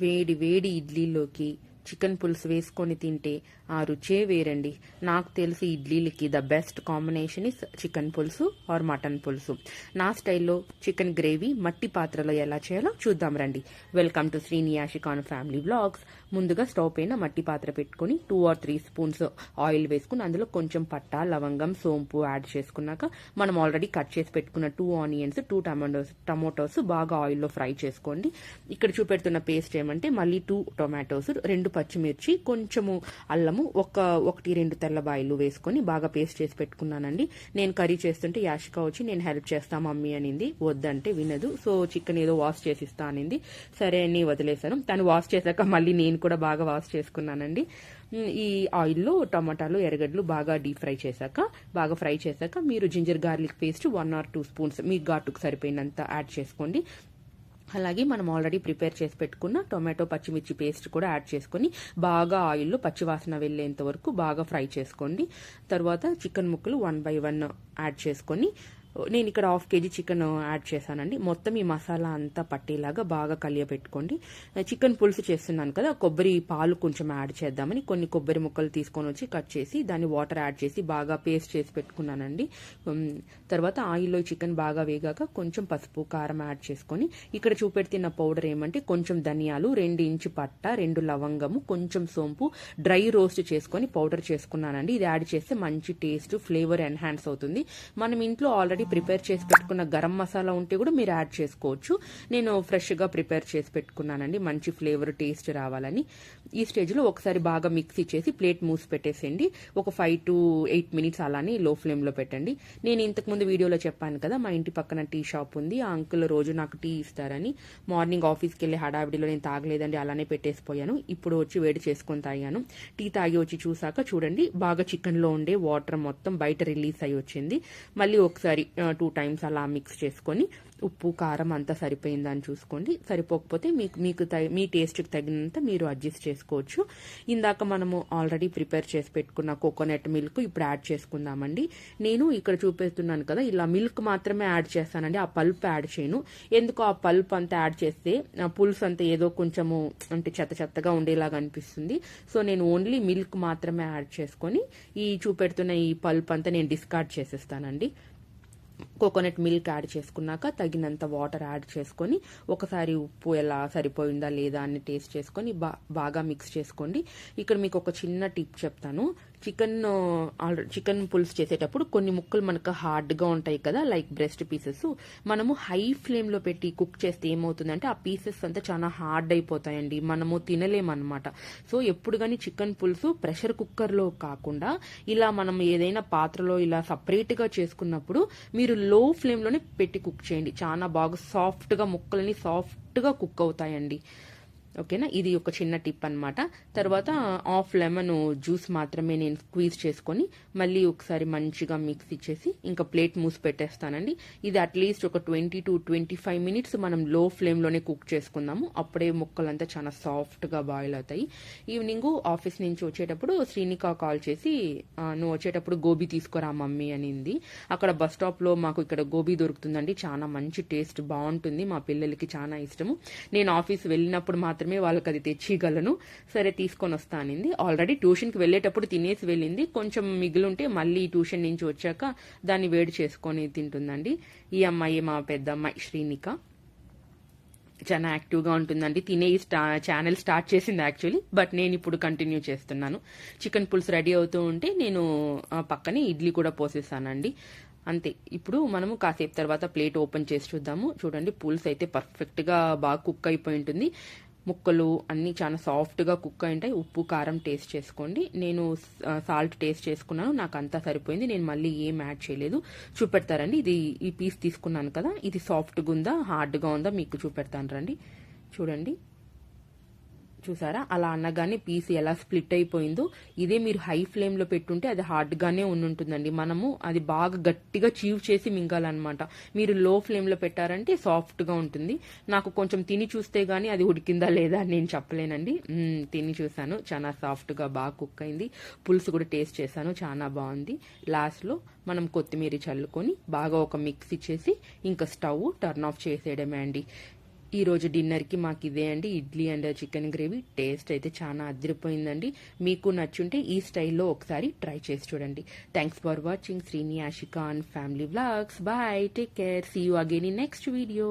వేడి వేడి ఇడ్లీలోకి చికెన్ పులుసు వేసుకొని తింటే ఆ రుచే వేరండి. నాకు తెలిసి ఇడ్లీలకి the best combination is chicken pulusu or mutton pulusu. నా స్టైల్లో చికెన్ గ్రేవీ మట్టి పాత్రలో ఎలా చేయాలో చూద్దాం రండి. వెల్కమ్ టు శ్రీనియాషికాన్ ఫ్యామిలీ బ్లాగ్స్ ముందుగా స్టవ్ పైన మట్టి పాత్ర పెట్టుకొని two or three spoons oil వేసుకుని అందులో కొంచెం పట్ట లవంగం సోంపు యాడ్ చేసుకున్నాక మనం ఆల్రెడీ కట్ చేసి పెట్టుకున్న two onions two tomatoes tomatoes బాగా ఆయిల్లో ఫ్రై చేసుకోండి. ఇక్కడ చూపెడుతున్న పేస్ట్ ఏమంటే మళ్ళీ టూ టొమాటోస్ రెండు పచ్చిమిర్చి కొంచెము అల్లము ఒక ఒకటి రెండు తెల్లబాయిలు వేసుకొని బాగా పేస్ట్ చేసి పెట్టుకున్నానండి. నేను కర్రీ చేస్తుంటే యాషిక వచ్చి నేను హెల్ప్ చేస్తా మమ్మీ అనింది. వద్దంటే వినదు. సో చికెన్ ఏదో వాష్ చేసి ఇస్తా అనింది. సరే అని వదిలేశాను. తను వాష్ చేశాక మళ్ళీ నేను కూడా బాగా వాష్ చేసుకున్నానండి. ఈ ఆయిల్లో టమాటాలు ఎర్రగడ్డలు బాగా డీప్ ఫ్రై చేశాక బాగా ఫ్రై చేశాక మీరు ginger garlic paste one or two spoons మీ ఘాటుకు సరిపోయినంత యాడ్ చేసుకోండి. అలాగే మనం ఆల్రెడీ ప్రిపేర్ చేసి పెట్టుకున్న టొమాటో పచ్చిమిర్చి పేస్ట్ కూడా యాడ్ చేసుకొని బాగా ఆయిల్లో పచ్చివాసన వెళ్ళేంత వరకు బాగా ఫ్రై చేసుకోండి. తర్వాత చికెన్ ముక్కలు వన్ బై వన్ యాడ్ చేసుకొని నేను ఇక్కడ హాఫ్ కేజీ చికెన్ యాడ్ చేశానండి. మొత్తం ఈ మసాలా అంతా పట్టేలాగా బాగా కలియపెట్టుకోండి చికెన్ పులుసు చేస్తున్నాను కదా కొబ్బరి పాలు కొంచెం యాడ్ చేద్దామని కొన్ని కొబ్బరి ముక్కలు తీసుకొని వచ్చి కట్ చేసి దాన్ని వాటర్ యాడ్ చేసి బాగా పేస్ట్ చేసి పెట్టుకున్నానండి. తర్వాత ఆయిల్లో చికెన్ బాగా వేగాక కొంచెం పసుపు కారం యాడ్ చేసుకొని ఇక్కడ చూపెడుతున్న పౌడర్ ఏమంటే కొంచెం ధనియాలు రెండు ఇంచు పట్ట రెండు లవంగము కొంచెం సోంపు డ్రై రోస్ట్ చేసుకొని పౌడర్ చేసుకున్నానండి. ఇది యాడ్ చేస్తే మంచి టేస్ట్ ఫ్లేవర్ ఎన్హాన్స్ అవుతుంది. మనం ఇంట్లో ఆల్రెడీ ప్రిపేర్ చేసి పెట్టుకున్న గరం మసాలా ఉంటే కూడా మీరు యాడ్ చేసుకోవచ్చు. నేను ఫ్రెష్గా ప్రిపేర్ చేసి పెట్టుకున్నానండి. మంచి ఫ్లేవర్ టేస్ట్ రావాలని. ఈ స్టేజ్లో ఒకసారి బాగా మిక్స్ ఇచ్చేసి ప్లేట్ మూసి పెట్టేసేయండి. ఒక ఫైవ్ టు ఎయిట్ మినిట్స్ అలానే లో ఫ్లేమ్లో పెట్టండి. నేను ఇంతకుముందు వీడియోలో చెప్పాను కదా మా ఇంటి పక్కన టీ షాప్ ఉంది. ఆ అంకుల్ రోజు నాకు టీ ఇస్తారని. మార్నింగ్ ఆఫీస్కి వెళ్ళి హడావిడిలో నేను తాగలేదండి అలానే పెట్టేసిపోయాను. ఇప్పుడు వచ్చి వేడి చేసుకొని తాగాను. టీ తాగి వచ్చి చూసాక చూడండి బాగా చికెన్లో ఉండే వాటర్ మొత్తం బయట రిలీజ్ అయి వచ్చింది. మళ్ళీ ఒకసారి టూ టైమ్స్ అలా మిక్స్ చేసుకొని ఉప్పు కారం అంతా సరిపోయిందని చూసుకోండి. సరిపోకపోతే మీకు మీకు మీ టేస్ట్కి తగినంత మీరు అడ్జస్ట్ చేసుకోవచ్చు. ఇందాక మనము ఆల్రెడీ ప్రిపేర్ చేసి పెట్టుకున్న కోకోనట్ మిల్క్ ఇప్పుడు యాడ్ చేసుకుందామండి. నేను ఇక్కడ చూపిస్తున్నాను కదా ఇలా మిల్క్ మాత్రమే యాడ్ చేస్తానండి. ఆ పల్ప్ యాడ్ చేయను. ఎందుకు ఆ పల్ప్ అంతా యాడ్ చేస్తే ఆ పులుసు అంతా ఏదో కొంచెము అంటే చెత్త చెత్తగా ఉండేలాగా అనిపిస్తుంది. సో నేను ఓన్లీ మిల్క్ మాత్రమే యాడ్ చేసుకొని ఈ చూపెడుతున్న ఈ పల్ప్ అంతా నేను డిస్కార్డ్ చేసేస్తానండి. కోకోనట్ మిల్క్ యాడ్ చేసుకున్నాక తగినంత వాటర్ యాడ్ చేసుకొని ఒకసారి ఉప్పు ఎలా సరిపోయిందా లేదా అని టేస్ట్ చేసుకొని బాగా మిక్స్ చేసుకోండి. ఇక్కడ మీకు ఒక చిన్న టిప్ చెప్తాను. చికెన్ ఆల్రెడీ చికెన్ పులుసు చేసేటప్పుడు కొన్ని ముక్కలు మనకు హార్డ్గా ఉంటాయి కదా లైక్ బ్రెస్ట్ పీసెస్. మనము హై ఫ్లేమ్లో పెట్టి కుక్ చేస్తే ఏమవుతుందంటే ఆ పీసెస్ అంతా చాలా హార్డ్ అయిపోతాయండి. మనము తినలేమన్నమాట. సో ఎప్పుడు కానీ చికెన్ పులుసు ప్రెషర్ కుక్కర్లో కాకుండా ఇలా మనం ఏదైనా పాత్రలో ఇలా సపరేట్గా చేసుకున్నప్పుడు మీరు లో ఫ్లేమ్లోనే పెట్టి కుక్ చేయండి. చాలా బాగా సాఫ్ట్గా ముక్కలని సాఫ్ట్గా కుక్ అవుతాయండి. ఓకేనా? ఇది ఒక చిన్న టిప్ అన్నమాట. తర్వాత హాఫ్ లెమన్ జ్యూస్ మాత్రమే నేను స్క్వీజ్ చేసుకొని మళ్ళీ ఒకసారి మంచిగా మిక్స్ ఇచ్చేసి ఇంకా ప్లేట్ మూసి పెట్టేస్తానండి. ఇది అట్లీస్ట్ ఒక twenty to twenty five minutes మనం లో ఫ్లేమ్లోనే కుక్ చేసుకుందాము. అప్పుడే ముక్కలంతా చాలా సాఫ్ట్గా బాయిల్ అవుతాయి. ఈవినింగ్ ఆఫీస్ నుంచి వచ్చేటప్పుడు శ్రీనిక కాల్ చేసి నువ్వు వచ్చేటప్పుడు గోబీ తీసుకురా మమ్మీ అనింది. అక్కడ బస్ స్టాప్లో మాకు ఇక్కడ గోబీ దొరుకుతుందండి. చాలా మంచి టేస్ట్ బాగుంటుంది. మా పిల్లలకి చాలా ఇష్టము. నేను ఆఫీస్ వెళ్ళినప్పుడు మాత్రం మాత్రమే వాళ్ళకి అది తెచ్చిగలను సరే తీసుకొని వస్తా అనింది. ఆల్రెడీ ట్యూషన్కి వెళ్ళేటప్పుడు తినేసి వెళ్ళింది. కొంచెం మిగిలింటే మళ్ళీ ట్యూషన్ నుంచి వచ్చాక దాన్ని వేడి చేసుకొని తింటుందండి. ఈ అమ్మాయి మా పెద్ద అమ్మాయి శ్రీనిక. చాలా యాక్టివ్గా ఉంటుందండి. తినే స్టా ఛానల్ స్టార్ట్ చేసింది యాక్చువల్లీ బట్ నేను ఇప్పుడు కంటిన్యూ చేస్తున్నాను. చికెన్ పులుసు రెడీ అవుతూ ఉంటే నేను ఆ, పక్కనే ఇడ్లీ కూడా పోసేసానండి. అంతే. ఇప్పుడు మనము కాసేపు తర్వాత ప్లేట్ ఓపెన్ చేసి చూద్దాము. చూడండి పులుసు అయితే పర్ఫెక్ట్గా బాగా కుక్ అయిపోయి ఉంటుంది. ముక్కలు అన్నీ చాలా సాఫ్ట్గా కుక్ అయింటాయి ఉప్పు కారం టేస్ట్ చేసుకోండి. నేను సాల్ట్ టేస్ట్ చేసుకున్నాను. నాకు అంతా సరిపోయింది. నేను మళ్ళీ ఏం యాడ్ చేయలేదు. చూపెడతారండి. ఇది ఈ పీస్ తీసుకున్నాను కదా. ఇది సాఫ్ట్గా ఉందా? హార్డ్గా ఉందా? మీకు చూపెడతాను రండి. చూడండి. చూసారా? అలా అనగానే పీస్ ఎలా స్ప్లిట్ అయిపోయిందో ఇదే మీరు హై ఫ్లేమ్లో పెట్టుంటే అది హార్డ్ గానే ఉంటుందండి మనము అది బాగా గట్టిగా చీవ్ చేసి మింగాలన్నమాట. మీరు లో ఫ్లేమ్లో పెట్టారంటే సాఫ్ట్గా ఉంటుంది. నాకు కొంచెం తిని చూస్తే కానీ అది ఉడికిందా లేదా నేను చెప్పలేనండి. తిని చూసాను చాలా సాఫ్ట్గా బాగా కుక్ అయింది. పులుసు కూడా టేస్ట్ చేశాను. చాలా బాగుంది. లాస్ట్లో మనం కొత్తిమీర చల్లుకొని బాగా ఒక మిక్స్ ఇచ్చేసి ఇంకా స్టవ్ టర్న్ ఆఫ్ చేసేయడమే అండి. ఈ రోజు డిన్నర్కి మాకు ఇదే అండి. Idli and chicken gravy. Taste అయితే చాలా అదిరిపోయిందండి. మీకు నచ్చుంటే ఈ స్టైల్లో ఒకసారి ట్రై చేసి చూడండి. Thanks for watching Srini Ashika and family vlogs bye take care see you again in next video